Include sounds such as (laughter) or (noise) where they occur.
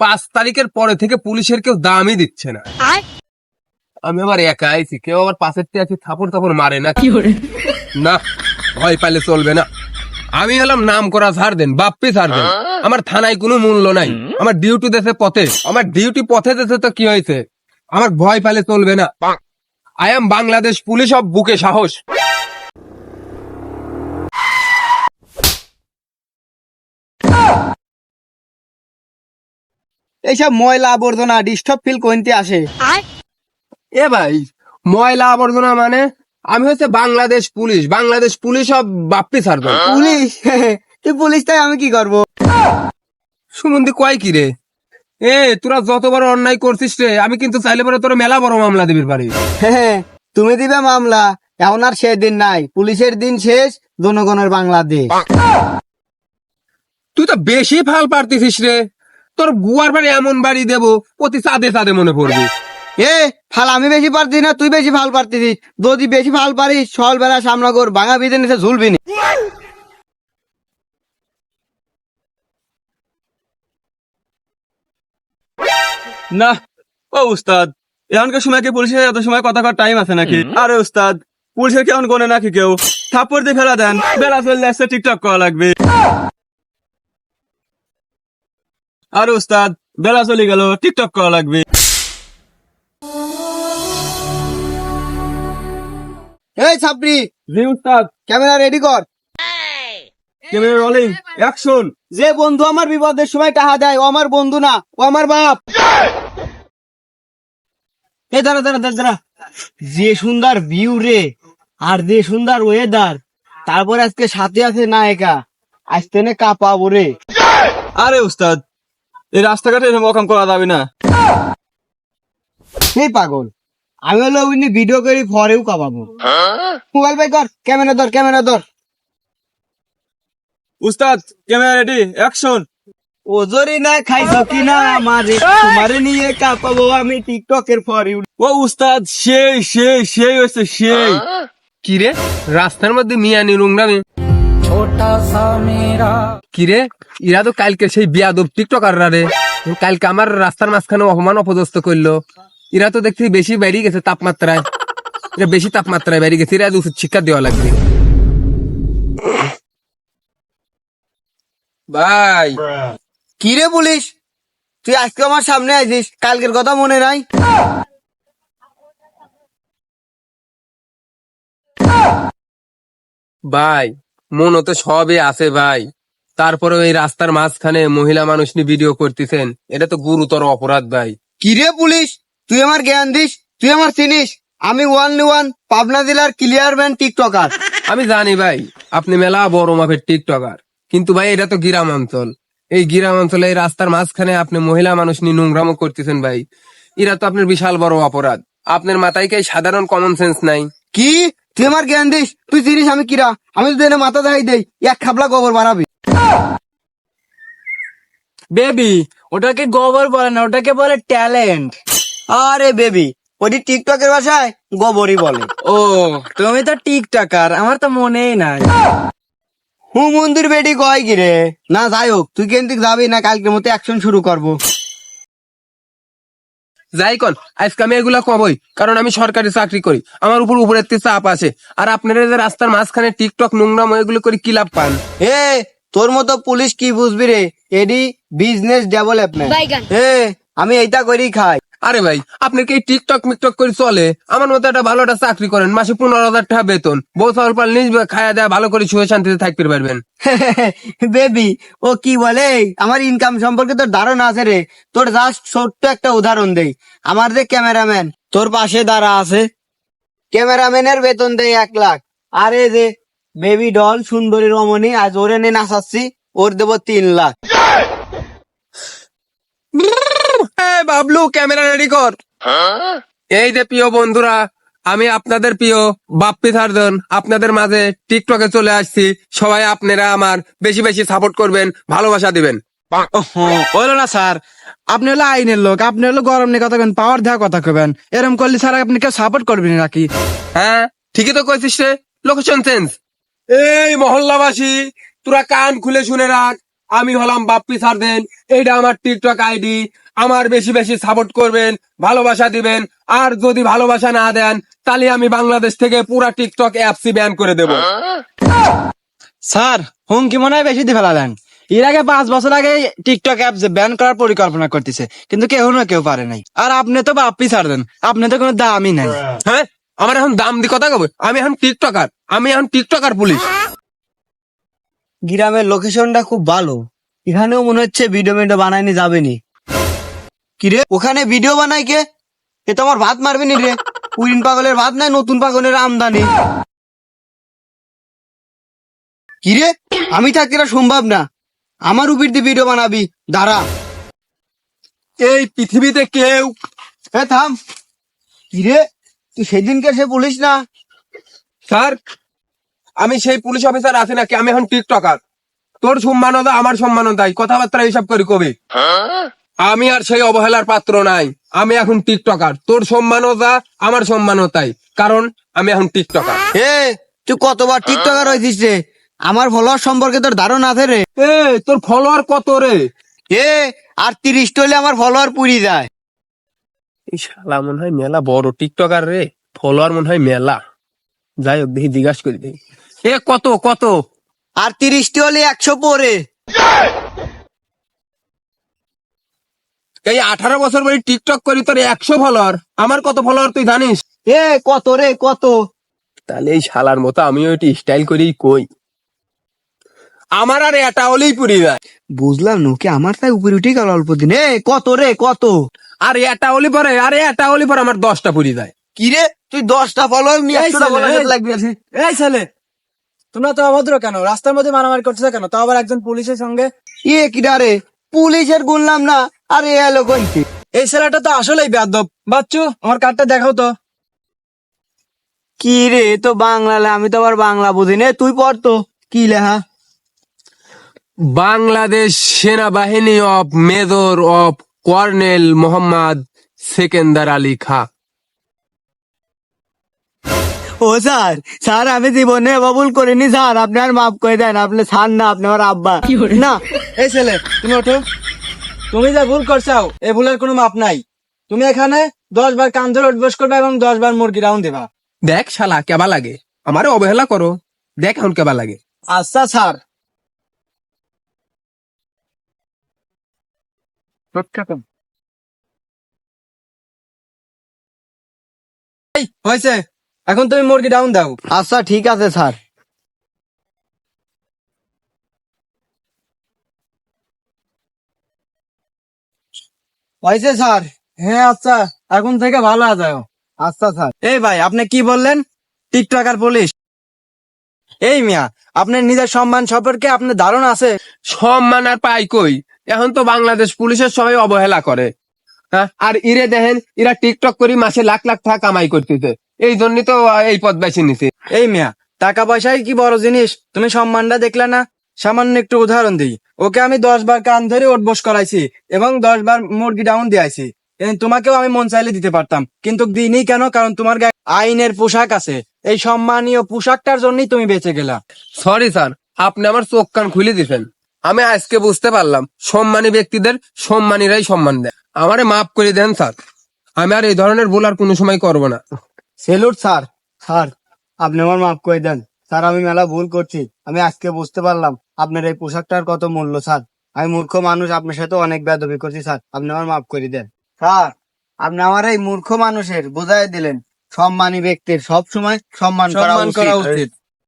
পাঁচ তারিখের পরে থেকে পুলিশের কেউ দামই দিচ্ছে না। আমি আবার একা আইছি কেউ আবার পাশের থেকে আছে থাপড় থাপড় মারে না কি? না ভয় পাইলে চলবে না। আমি হলাম নাম করা ছাড় দেন বাপ্পি ছাড় দেন আমার থানায় কোনো মূল্য নাই। আমার ডিউটি দেশে পথে আমার ডিউটি পথে দেশে তো কি হয়েছে? আমার ভয় পাইলে চলবে না। I am Bangladesh police of বুকে সাহস। এইসব ময়লা আবর্জনা ডিস্টার্ব ফিল কোনতে আসে। এ ভাই ময়লা আবর্জনা মানে আমি হচ্ছে Bangladesh police Bangladesh police of Bappi ছাড় পুলিশ? তুই পুলিশটাই আমি কি করব? সুমন্দি কয় কি রে? এ তোরা যত বড় অন্যায় করছিস রে আমি কিন্তু চাইলে পরে তোর মেলা বড় মামলা দিবির পারি। হ্যাঁ তুমি দিবে মামলা এখন আর সে দিন নাই পুলিশের দিন শেষ জনগণের বাংলাদেশ। তুই তো বেশি ফাল পারতেছিস রে। তোর গুয়ার বাড়ি এমন বাড়ি দেবো প্রতি চাঁদে চাঁদে মনে পড়বি। এ ফাল আমি বেশি পারছি না তুই বেশি ফাল পারতিস। যদি বেশি ফাল পারিস সকাল বেলা সামনা কর ভাঙা বিজে নিচে ঝুলবি না। না ও উস্তাদ এখনকার সময় কি পুলিশের এত সময় কথা কর টাইম আছে নাকি? আরে উস্তাদ পুলিশের কেমন কোনে নাকি কেউ? থাপ্পড় দিয়ে ফেলা দেন বেলা চললে আসছে টিকটক করা লাগবে। আরে উস্তাদ বেলা চলে গেল টিকটক করা লাগবে। এই ছাপড়ি জি উস্তাদ ক্যামেরা রেডি কর। ক্যামেরা রোলিং অ্যাকশন যে বন্ধু আমার বিপদের সময় টাহা দেয় ও আমার বন্ধু না ও আমার বাপ। এ দাঁড়া দাঁড়া দাঁড়া দাঁড়া। যে সুন্দর ভিউ রে আর যে সুন্দর ওয়েদার তারপরে আজকে সাথে আছে নায়িকা। আজকে নে কাঁপাবো রে। আরে উস্তাদ এই রাস্তাঘাটে এরকম অকাম করা যাবে না। সেই পাগল আমি হলো উনি ভিডিও করি পরেও কাঁপাবো। মোবাইল বাই কর ক্যামেরা ধর ক্যামেরা ধর। উস্তাদ ক্যামেরা রেডি অ্যাকশন ওজরি না খাইছো কি না আমারে? তোমারে নিয়ে কাঁপাবো আমি টিকটকের পরে। ও উস্তাদ সেই সেই সেই হয়েছে সেই। কি রে? রাস্তার মধ্যে মিয়া নিরুংরামি কি রে ইরা তো কালকে সেই বিয়াদব টিকটকাররা রে। কালকে আমার রাস্তার মাঝখানে অপমান অপদস্থ করল। এরা তো দেখছি বেশি বেরিয়ে গেছে তাপমাত্রায়। এরা বেশি তাপমাত্রায় বেরিয়ে গেছে। এরা উচিত শিক্ষা দেওয়া লাগবে। ভাই কি রে পুলিশ তুই আজকে আমার সামনে আইছিস। কালকের কথা মনে নাই? ভাই মন তো সবই আছে ভাই। তারপরে এই রাস্তার মাঝখানে মহিলা মানুষ নিয়ে ভিডিও করতেছেন। এটা তো গুরুতর অপরাধ ভাই। কি রে পুলিশ? তুই আমার জ্ঞান দিস? তুই আমার চিনিস? আমি ওয়ান ওয়ান পাবনা জেলার ক্লিয়ার ম্যান টিকটকার আমি জানি ভাই আপনি মেলা বড় মাপের টিকটকার কিন্তু ভাই এটা তো গ্রাম অঞ্চল। এই গ্রাম অঞ্চলে এই রাস্তার মাঝখানে আপনি মহিলা মানুষ নিয়ে নোংরামো করতেছেন ভাই। এরা তো আপনার বিশাল বড় অপরাধ। আপনার মাথায় কি সাধারণ কমন সেন্স নাই? কি? তুই আমার জ্ঞান দিস তুই চিনিস আমি কিরা? আমি যদি এনে মাথা দেখাই দেই এক খাবলা গোবর বাড়াবি। বেবি ওটাকে গোবর বলে না ওটাকে বলে ট্যালেন্ট। আরে বেবি ওটি টিকটকের ভাষায় গোবরই বলে। ও তুমি তো টিকটকার আমার তো মনেই নাই। হু মন্দির বেটি কয় কি রে? না যাই হোক তুই কিন্তু যাবি না কালকের মতো অ্যাকশন শুরু করব। যাই কন আজকে আমি এগুলা কবই কারণ আমি সরকারি চাকরি করি। আমার উপর উপরের চাপ আছে। আর আপনারা যে রাস্তার মাঝখানে টিকটক নোংরাম এগুলো করে কি লাভ পান? এ তোর মতো পুলিশ কি বুঝবি রে? এডি বিজনেস ডেভেলপমেন্ট। এ আমি এইটা করেই খাই। আরে ভাই আপনি কি টিকটক মিকটক করে চলে? আমার মতো একটা ভালো একটা চাকরি করেন মাসে পনেরো হাজার টাকা বেতন। বউ চাউল পাল নিজ খায়া দেয়া ভালো করে সুখে শান্তিতে থাকতে পারবেন। (laughs) বেবি ও কি বলে? আমার ইনকাম সম্পর্কে তোর ধারণা আছে রে। তোর জাস্ট ছোট্ট একটা উদাহরণ দেই। আমার যে ক্যামেরাম্যান তোর পাশে দাঁড়া আছে। ক্যামেরাম্যানের বেতন দেয় এক লাখ। আরে যে বেবি ডল সুন্দরী রমণী আজ ওরে নিয়ে নাচাচ্ছি ওর দেবো তিন লাখ। বাবলু ক্যামেরা রেডি কর। এই যে প্রিয় বন্ধুরা আমি আপনাদের প্রিয় বাপ্পি সার্জন আপনাদের মাঝে টিকটকে চলে আসছি। সবাই আপনারা আমার বেশি বেশি সাপোর্ট করবেন ভালোবাসা দিবেন। হলো না স্যার আপনি হলো আইনের লোক আপনি হলো গরম নিয়ে কথা কবেন পাওয়ার দেওয়া কথা কবেন এরকম করলে স্যার আপনি কেউ সাপোর্ট করবেন নাকি? হ্যাঁ ঠিকই তো কইছিস রে লোকেশন চেঞ্জ এই মহল্লাবাসী তোরা কান খুলে শুনে রাখ আমি হলাম বাপ্পি স্যার দেন এইটা আমার টিকটক আইডি আমার বেশি বেশি সাপোর্ট করবেন ভালোবাসা দিবেন আর যদি ভালোবাসা না দেন তাহলে আমি বাংলাদেশ থেকে পুরা টিকটক অ্যাপসই ব্যান করে দেব। স্যার হুমকি মনে হয় বেশি দিয়ে ফেলালেন। এর আগে পাঁচ বছর আগে টিকটক অ্যাপ ব্যান করার পরিকল্পনা করতেছে কিন্তু কেউ না কেউ পারে নাই। আর আপনি তো বাপ্পি ছাড় দেন আপনি তো কোনো দামই নাই হ্যাঁ? আমার এখন দাম দি কথা কব আমি এখন টিকটকার আমি এখন টিকটকার পুলিশ গ্রামের লোকেশনটা খুব ভালো। এখানেও মনে হচ্ছে ভিডিও মিডিও বানাইনি যাবেনি। কিরে? ওখানে ভিডিও বানাই কে? এ তো আমার ভাত মারবে নি রে। পুরিন পাগলের ভাত নাই, নতুন পাগলের আমদানি। কিরে? আমি থাকতে সম্ভব না। আমার উপর দিয়ে ভিডিও বানাবি, দাঁড়া। এই পৃথিবীতে কেউ এ, থাম। কিরে? তুই সেদিনকে সে বলিস না? স্যার, আমি সেই পুলিশ অফিসার আছি নাকি? আমি এখন টিকটকার। তোর সম্মানতা, আমার সম্মানতাই। কথাবার্তা এইসব করি কবি। আমি আর সেই অবহেলার পাত্র নাই। আমি এখন টিকটকার। তোর সম্মানতা আমার সম্মানতাই কারণ আমি এখন টিকটকার। এ তুই কতবার টিকটকার হয়েছিস রে? আমার ফলোয়ার সম্পর্কে তোর ধারণা আছে রে? এ তোর ফলোয়ার কত রে? এ আর তিরিশ হলে আমার ফলোয়ার পুরি যায়। এই শালা মনে হয় মেলা বড় টিকটকার রে। ফলোয়ার মনে হয় মেলা। যাই হোক দেখি জিজ্ঞাসা করি দেখি। এ কত কত? আর তিরিশটি হলে একশো পরে। এই আঠারো বছর বলি টিকটক করি তোর একশো ফলোয়ার আমার কত ফলোয়ার তুই জানিস? এ কত রে কত? তাহলে এই শালার মতো আমিও একটু স্টাইল করেই কই। আমার আর এটা হলেই পুরি যায়। বুঝলাম নোকে আমার তাই উপরে উঠে গেল অল্প দিন। এ কত রে কত? আর এটা হলি পরে আরে এটা হলি পরে আমার দশটা পুরি যায়। কি রে? তুই দশটা ফলোয়ার নিয়ে একশোটা follower এই। লাগবে আছে এই ছেলে তোমরা তো অভদ্র কেন? রাস্তার মধ্যে মারামারি করতেছো কেন? তো আবার একজন পুলিশের সঙ্গে? এ কিরা রে? পুলিশের গুনলাম না। আরে এলো কইছে এই ছেলেটা তো আসলেই বেয়াদব। বাচ্চু আমার কার্ডটা দেখাও তো। কি রে তো বাংলা আমি তো আবার বাংলা বুঝি নে। তুই পড় তো। কি লেখা বাংলাদেশ সেনাবাহিনী of major of colonel Mohammad Sekendar Ali Kha. O sir sir আমি জীবনে বাবুল করিনি স্যার। আপনি আর মাফ করে দেন। আপনি স্যার না আপনি আমার আব্বা। না এই ছেলে তুমি ওঠো। তুমি যা ভুল করছ এই ভুলের কোনো মাপ নাই। তুমি এখানে দশ বার কান ধরে উঠবস করবে এবং দশ বার মুরগি রাউন্ড দেবা। দেখ শালা কেবা লাগে? আমারে অবহেলা করো। দেখ এখন কেবা লাগে। আচ্ছা স্যার। হয়েছে। এখন তুমি মুরগি ডাউন দাও। আচ্ছা ঠিক আছে স্যার। হয়েছে স্যার। হ্যাঁ আচ্ছা। এখন থেকে ভালো আছে আচ্ছা স্যার। এই ভাই আপনি কি বললেন? TikToker police. এই মিয়া আপনার নিজের সম্মান সম্পর্কে আপনার ধারণা আছে? সম্মান আর পাই কই? এখন তো বাংলাদেশ পুলিশের সবাই অবহেলা করে। হ্যাঁ? আর ইরে দেখেন এরা টিকটক করি মাসে লাখ লাখ টাকা কামাই করতেছে। এই জন্যই তো এই পথ বেছে নিছে। এই মিয়া টাকা পয়সাই কি বড় জিনিস? তুমি সম্মানটা দেখলে না? সামান্য একটু উদাহরণ দিই। ওকে আমি দশ বার কান ধরে ওঠবোস করাইছি এবং দশ বার মুরগি ডাউন দিয়েছি তোমাকেও আমি মন চাইলে দিতে পারতাম কিন্তু দিইনি কেন? কারণ তোমার গায়ে আইনের পোশাক আছে। এই সম্মানীয় পোশাকটার জন্যই তুমি বেঁচে গেলা। সরি স্যার আপনি আমার চোখ কান খুলে দিবেন। আমি আজকে বুঝতে পারলাম সম্মানী ব্যক্তিদের সম্মানীরাই সম্মান দেয়। আমারে মাফ করে দেন স্যার আমি আর এই ধরনের ভুল আর কোনো সময় করব না। সেলুট স্যার স্যার আপনি আমার মাফ করে দেন। স্যার আমি মেলা ভুল করছি। আমি আজকে বুঝতে পারলাম। আপনার এই পোশাকটার কত মূল্য স্যার? আমি মূর্খ মানুষ আপনার সাথে অনেক বেদবি করছি স্যার। আপনি আমার মাফ করে দেন। স্যার আপনি আমার এই মূর্খ মানুষের বোঝাই দিলেন। সম্মানী ব্যক্তির সব সময় সম্মান করা উচিত।